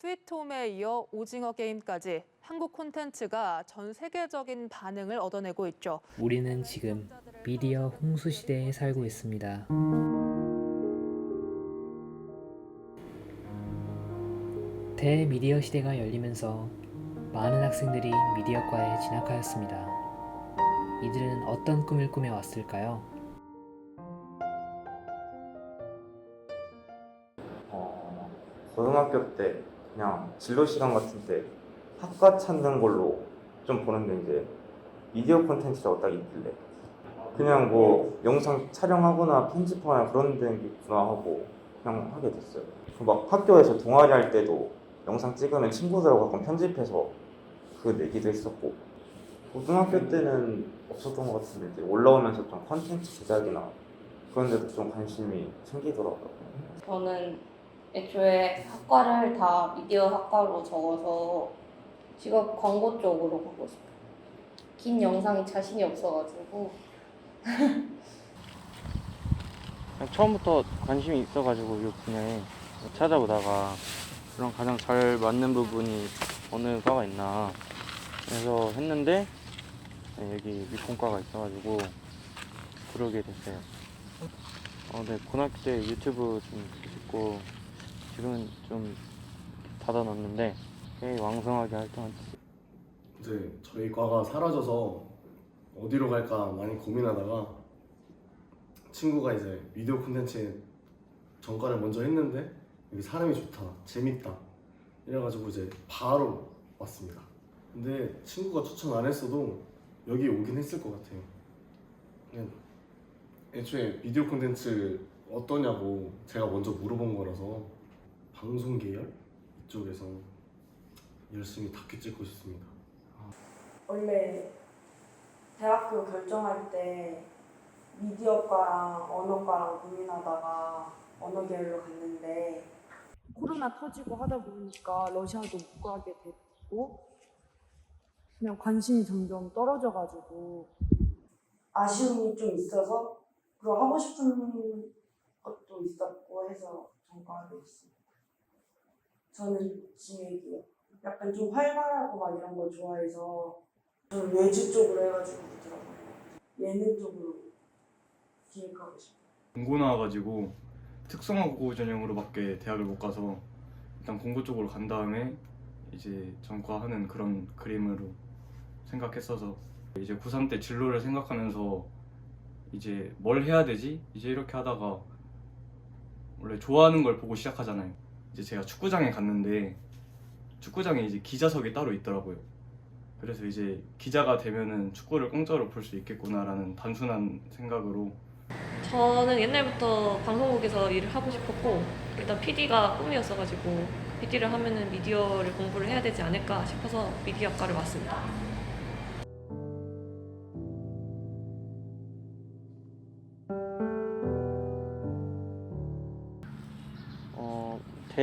스위트홈에 이어 오징어 게임까지 한국 콘텐츠가 전 세계적인 반응을 얻어내고 있죠. 우리는 지금 미디어 홍수 시대에 살고 있습니다. 대미디어 시대가 열리면서 많은 학생들이 미디어과에 진학하였습니다. 이들은 어떤 꿈을 꾸며 왔을까요? 어, 고등학교 때 그냥 진로 시간 같은 때 학과 찾는 걸로 좀 보는데 이제 미디어 콘텐츠라고 딱 있길래 그냥 뭐 영상 촬영하거나 편집하거나 그런 데는 있구나 하고 그냥 하게 됐어요. 그막 학교에서 동아리 할 때도 영상 찍으면 친구들하고 가끔 편집해서 그거 내기도 했었고 고등학교 때는 없었던 것 같은데 이제 올라오면서 좀 콘텐츠 제작이나 그런 데도 좀 관심이 생기더라고요. 저는 애초에 학과를 다 미디어 학과로 적어서 직업 광고 쪽으로 가고 싶어요. 긴 영상이 자신이 없어가지고 처음부터 관심이 있어가지고 이 분야에 찾아보다가 그런 가장 잘 맞는 부분이 어느 과가 있나 그래서 했는데 네, 여기 미콘과가 있어가지고 들어오게 됐어요. 어, 네, 고등학교 때 유튜브 좀 찍고 지금은 좀 닫아놨는데 꽤 왕성하게 있어요. 이제 저희 과가 사라져서 어디로 갈까 많이 고민하다가 친구가 이제 미디어 콘텐츠에 전과를 먼저 했는데 여기 사람이 좋다, 재밌다 이래가지고 이제 바로 왔습니다. 근데 친구가 추천 안 했어도 여기 오긴 했을 것 같아요. 그냥 애초에 미디어 콘텐츠 어떠냐고 제가 먼저 물어본 거라서 방송 계열 이쪽에서 열심히 다큐 찍고 싶습니다. 원래 대학교 결정할 때 미디어과랑 언어과랑 고민하다가 언어 계열로 갔는데 코로나 터지고 하다 보니까 러시아도 못 가게 됐고 그냥 관심이 점점 떨어져가지고 아쉬움이 좀 있어서 그리고 하고 싶은 것도 있었고 해서 전과하게 됐습니다. 저는 기획이요. 약간 좀 활발하고 막 이런 걸 좋아해서 좀 외주 쪽으로 해가지고 들어가요. 예능 쪽으로 기획하고 싶어요. 공고 나와가지고 특성화고 전형으로밖에 대학을 못 가서 일단 공고 쪽으로 간 다음에 이제 전과하는 그런 그림으로 생각했어서 이제 고3 때 진로를 생각하면서 이제 뭘 해야 되지? 이제 이렇게 하다가 원래 좋아하는 걸 보고 시작하잖아요. 이제 제가 축구장에 갔는데 축구장에 이제 기자석이 따로 있더라고요. 그래서 이제 기자가 되면은 축구를 공짜로 볼 수 있겠구나라는 단순한 생각으로 저는 옛날부터 방송국에서 일을 하고 싶었고 일단 PD가 꿈이었어가지고 PD를 하면은 미디어를 공부를 해야 되지 않을까 싶어서 미디어과를 왔습니다.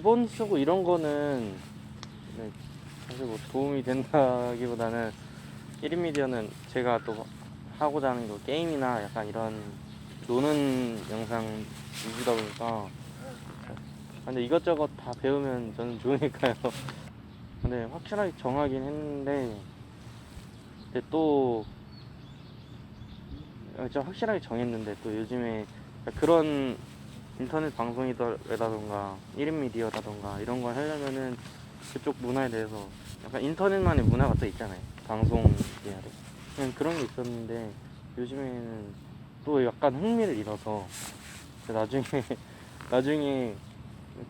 대본 쓰고 이런 거는 네, 사실 뭐 도움이 된다기보다는 1인 미디어는 제가 또 하고자 하는 거 게임이나 약간 이런 노는 영상 위주다 보니까 아, 근데 이것저것 다 배우면 저는 좋으니까요. 근데 확실하게 정하긴 했는데 근데 또 어, 진짜 확실하게 정했는데 또 요즘에 그런 인터넷 방송이라던가 1인 미디어라던가 이런 걸 하려면은 그쪽 문화에 대해서 약간 인터넷만의 문화가 또 있잖아요. 방송 계열에. 그냥 그런 게 있었는데 요즘에는 또 약간 흥미를 잃어서 나중에 나중에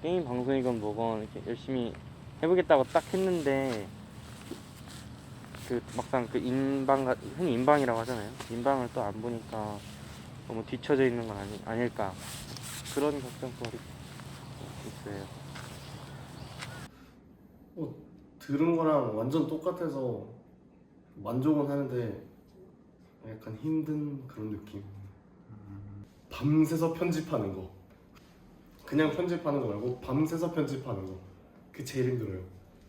게임 방송이건 뭐건 이렇게 열심히 해보겠다고 딱 했는데 그 막상 그 인방 같- 흔히 인방이라고 하잖아요. 인방을 또 안 보니까 너무 뒤쳐져 있는 건 아니, 아닐까 그런 걱정거리 있어요. 뭐 들은 거랑 완전 똑같아서 만족은 하는데 약간 힘든 그런 느낌. 밤새서 편집하는 거. 그냥 편집하는 거 말고 밤새서 편집하는 거. 그게 제일 힘들어요.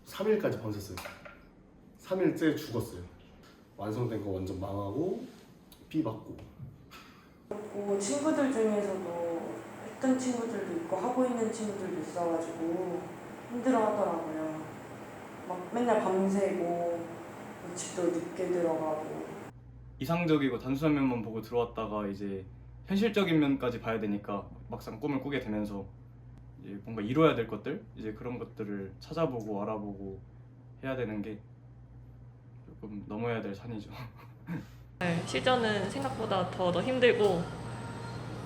3일까지 밤샜어요. 3일째 죽었어요. 완성된 거 완전 망하고 비 맞고. 그리고 친구들 중에서도 했던 친구들도 있고 하고 있는 친구들도 있어가지고 힘들어 하더라고요. 막 맨날 밤새고 뭐 집도 늦게 들어가고 이상적이고 단순한 면만 보고 들어왔다가 이제 현실적인 면까지 봐야 되니까 막상 꿈을 꾸게 되면서 이제 뭔가 이뤄야 될 것들 이제 그런 것들을 찾아보고 알아보고 해야 되는 게 조금 넘어야 될 산이죠. 네, 실전은 생각보다 더 더 힘들고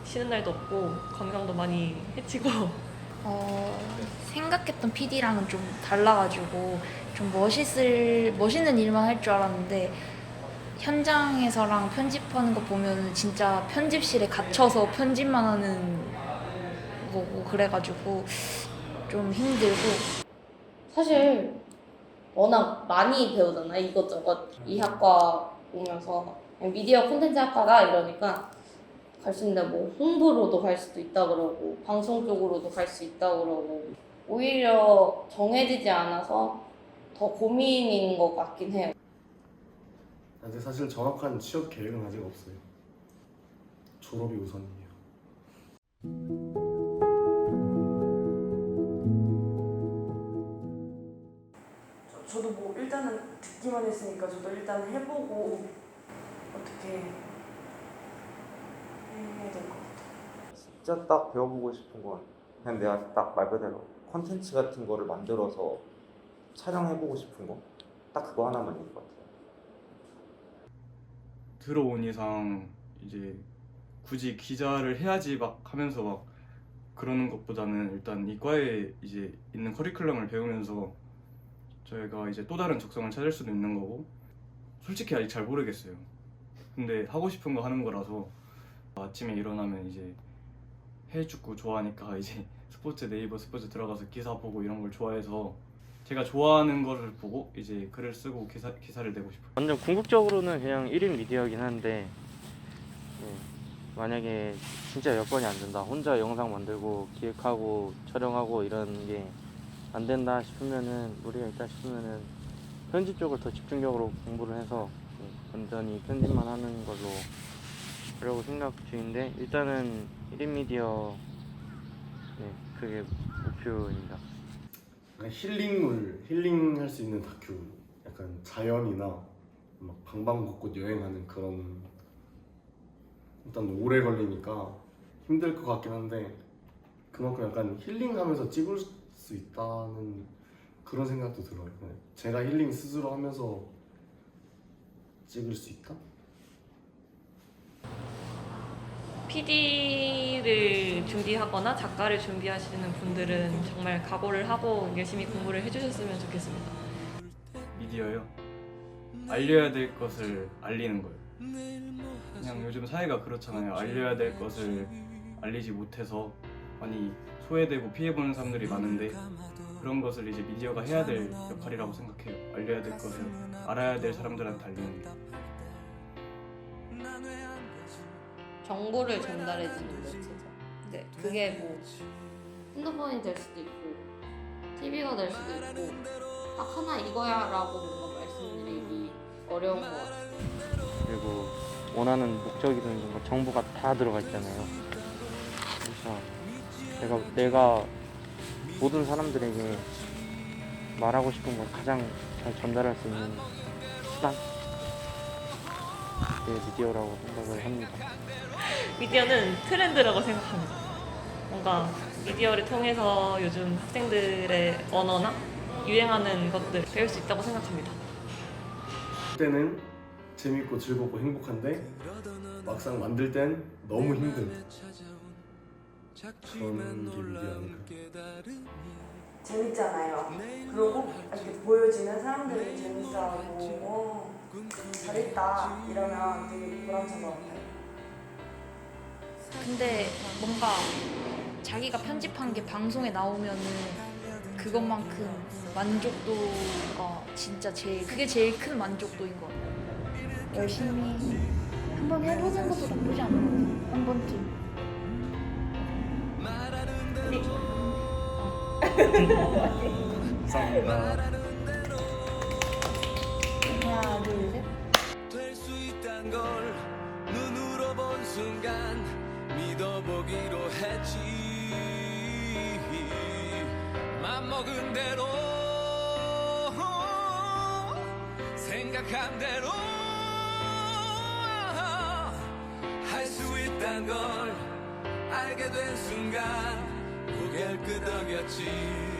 쉬는 날도 없고 건강도 많이 해치고. 어, 생각했던 PD랑은 좀 달라가지고 좀 멋있을 멋있는 일만 할 줄 알았는데 현장에서랑 편집하는 거 보면 진짜 편집실에 갇혀서 편집만 하는 거고 그래가지고 좀 힘들고. 사실 워낙 많이 배우잖아 이것저것. 이 학과 오면서. 미디어 콘텐츠 학과다 이러니까 갈 수 있는데 뭐 홍보로도 갈 수도 있다 그러고 방송 쪽으로도 갈 수 있다 그러고 오히려 정해지지 않아서 더 고민인 것 같긴 해요. 근데 사실 정확한 취업 계획은 아직 없어요. 졸업이 우선이에요. 저, 저도 뭐 일단은 듣기만 했으니까 저도 일단 해보고 어떻게 해야 될것 같아요. 진짜 딱 배워보고 싶은 건 그냥 내가 딱 말 그대로 컨텐츠 같은 거를 만들어서 촬영해보고 싶은 거 딱 그거 하나만인 것 같아요. 들어온 이상 이제 굳이 기자를 해야지 막 하면서 막 그러는 것보다는 일단 이과에 이제 있는 커리큘럼을 배우면서 저희가 이제 또 다른 적성을 찾을 수도 있는 거고 솔직히 아직 잘 모르겠어요. 근데 하고 싶은 거 하는 거라서 아침에 일어나면 이제 해외 축구 좋아하니까 이제 스포츠 네이버 스포츠 들어가서 기사 보고 이런 걸 좋아해서 제가 좋아하는 거를 보고 이제 글을 쓰고 기사 기사를 내고 싶어요. 완전 궁극적으로는 그냥 1인 미디어긴 한데 네, 만약에 진짜 여건이 안 된다 혼자 영상 만들고 기획하고 촬영하고 이런 게 안 된다 싶으면은 우리가 있다 싶으면은 편집 쪽을 더 집중적으로 공부를 해서 네, 완전히 편집만 하는 걸로 하려고 생각 중인데 일단은 1인 미디어 네 그게 목표입니다. 힐링물, 힐링할 수 있는 다큐. 약간 자연이나 막 방방곡곡 여행하는 그런 일단 오래 걸리니까 힘들 것 같긴 한데 그만큼 약간 힐링하면서 찍을 수 있다는 그런 생각도 들어요. 네. 제가 힐링 스스로 하면서 찍을 수 있다? PD를 준비하거나 작가를 준비하시는 분들은 정말 각오를 하고 열심히 공부를 해주셨으면 좋겠습니다. 미디어요. 알려야 될 것을 알리는 거예요. 그냥 요즘 사회가 그렇잖아요. 알려야 될 것을 알리지 못해서 많이 소외되고 피해보는 사람들이 많은데 그런 것을 이제 미디어가 해야 될 역할이라고 생각해요. 알려야 될 것을 알아야 될 사람들한테 알리는 게. 정보를 전달해주는 매체죠. 근데 그게 뭐 핸드폰이 될 수도 있고 TV가 될 수도 있고 딱 하나 이거야라고 뭔가 말씀드리기 어려운 것 같아요. 그리고 원하는 목적이든 뭔가 정보가 다 들어가 있잖아요. 그래서 내가 내가 모든 사람들에게 말하고 싶은 걸 가장 잘 전달할 수 있는 수단 그게 미디어라고 생각을 합니다. 미디어는 트렌드라고 생각합니다. 뭔가 미디어를 통해서 요즘 학생들의 언어나 유행하는 것들 배울 수 있다고 생각합니다. 그때는 재밌고 즐겁고 행복한데 막상 만들 땐 너무 힘든 그런 게 미디어 아닐까 재밌잖아요. 그리고 꼭 이렇게 보여지는 사람들이 재밌어하고 어, 잘했다 이러면 되게 보람찬 것 같아요. 근데 뭔가 자기가 편집한 게 방송에 나오면은 그것만큼 만족도가 진짜 제일 그게 제일 큰 만족도인 것 같아요. 열심히 한번 해보는 것도 나쁘지 않은 것 같아요. 한 번쯤. 감사합니다. 될 수 있단 걸 눈으로 본 순간 믿어보기로 했지. 맘먹은 대로 생각한 대로 할 수 있단 걸 알게 된 순간 고개를 끄덕였지